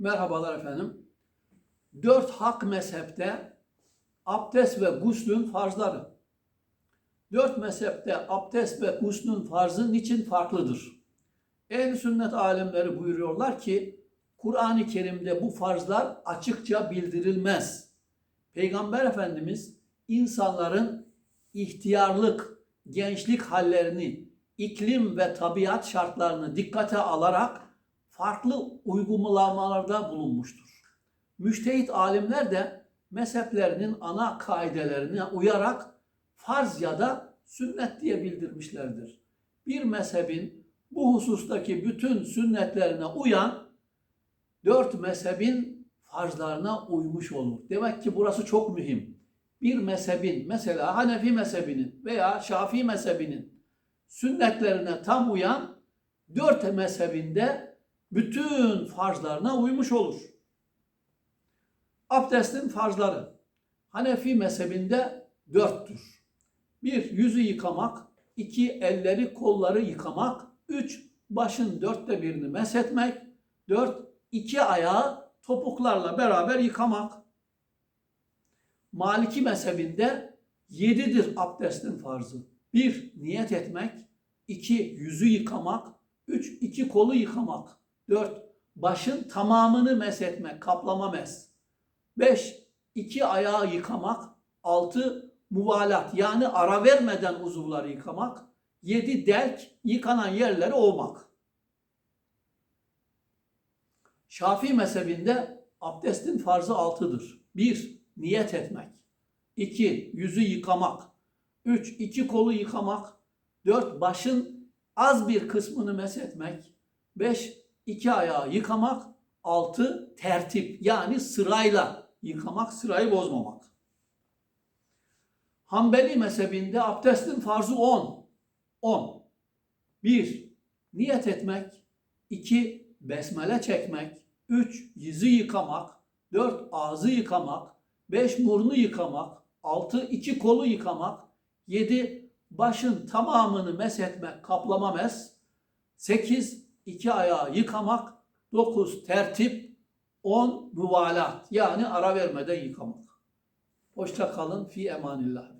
Merhabalar efendim. Dört hak mezhepte abdest ve guslün farzları. Dört mezhepte abdest ve guslün farzı niçin farklıdır? Ehl-i sünnet alimleri buyuruyorlar ki Kur'an-ı Kerim'de bu farzlar açıkça bildirilmez. Peygamber Efendimiz insanların ihtiyarlık, gençlik hallerini, iklim ve tabiat şartlarını dikkate alarak farklı uygulamalarda bulunmuştur. Müştehit alimler de mezheplerinin ana kaidelerine uyarak farz ya da sünnet diye bildirmişlerdir. Bir mezhebin bu husustaki bütün sünnetlerine uyan dört mezhebin farzlarına uymuş olur. Demek ki burası çok mühim. Bir mezhebin mesela Hanefi mezhebinin veya Şafii mezhebinin sünnetlerine tam uyan dört mezhebinde bütün farzlarına uymuş olur. Abdestin farzları Hanefi mezhebinde dörttür. Bir, yüzü yıkamak. iki elleri kolları yıkamak. Üç, başın dörtte birini meshetmek. Dört, iki ayağı topuklarla beraber yıkamak. Maliki mezhebinde yedidir abdestin farzı. Bir, niyet etmek. iki yüzü yıkamak. Üç, iki kolu yıkamak. Dört, başın tamamını meshetmek, kaplama mes. Beş, iki ayağı yıkamak. Altı, muvalat yani ara vermeden uzuvları yıkamak. Yedi, delk, yıkanan yerleri ovmak. Şafii mezhebinde abdestin farzı altıdır. Bir, niyet etmek. İki, yüzü yıkamak. Üç, iki kolu yıkamak. Dört, başın az bir kısmını meshetmek. Beş, iki ayağı yıkamak. Altı, tertip yani sırayla yıkamak, sırayı bozmamak. Hanbeli mezhebinde abdestin farzı on. On. Bir, niyet etmek. iki besmele çekmek. Üç, yüzü yıkamak. Dört, ağzı yıkamak. Beş, burnu yıkamak. Altı, iki kolu yıkamak. Yedi, başın tamamını meshetmek, kaplama mes. Sekiz, iki ayağı yıkamak. Dokuz, tertip. On, müvalat yani ara vermeden yıkamak. Hoşça kalın. Fi emanillah.